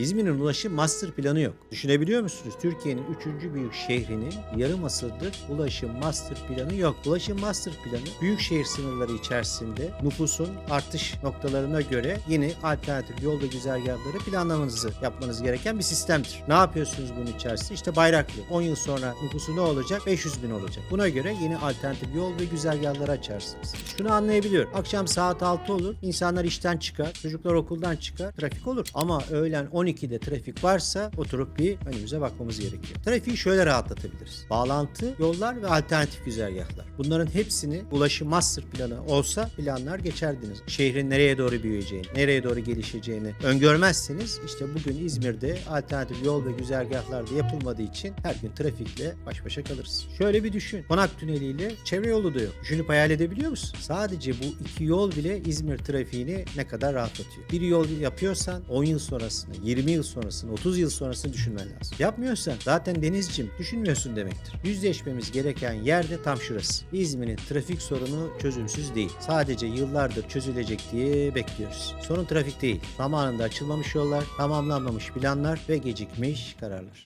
İzmir'in ulaşım master planı yok. Düşünebiliyor musunuz? Türkiye'nin 3. büyük şehrinin yarım asırdır ulaşım master planı yok. Ulaşım master planı büyük şehir sınırları içerisinde nüfusun artış noktalarına göre yeni alternatif yol ve güzergahları planlamanızı yapmanız gereken bir sistemdir. Ne yapıyorsunuz bunun içerisinde? İşte Bayraklı. 10 yıl sonra nüfusu ne olacak? 500 bin olacak. Buna göre yeni alternatif yol ve güzergahları açarsınız. Şunu anlayabiliyorum. Akşam saat 6 olur. insanlar işten çıkar. Çocuklar okuldan çıkar. Trafik olur. Ama öğlen 12'de trafik varsa oturup bir önümüze bakmamız gerekiyor. Trafiği şöyle rahatlatabiliriz. Bağlantı, yollar ve alternatif güzergahlar. Bunların hepsini ulaşım master planı olsa planlar geçerdiniz. Şehrin nereye doğru büyüyeceğini, nereye doğru gelişeceğini öngörmezseniz işte bugün İzmir'de alternatif yol ve güzergahlar da yapılmadığı için her gün trafikle baş başa kalırız. Şöyle bir düşün. Konak tüneliyle çevre yolu da yok. Düşünüp hayal edebiliyor musun? Sadece bu iki yol bile İzmir trafiğini ne kadar rahatlatıyor. Bir yol yapıyorsan 10 yıl sonrasını, 20 yıl sonrasını, 30 yıl sonrasını düşünmen lazım. Yapmıyorsan zaten Denizcim düşünmüyorsun demektir. Yüzleşmemiz gereken yer de tam şurası. İzmir'in trafik sorunu çözümsüz değil. Sadece yıllardır çözülecek diye bekliyoruz. Sorun trafik değil. Zamanında açılmamış yollar, tamamlanmamış planlar ve gecikmiş kararlar.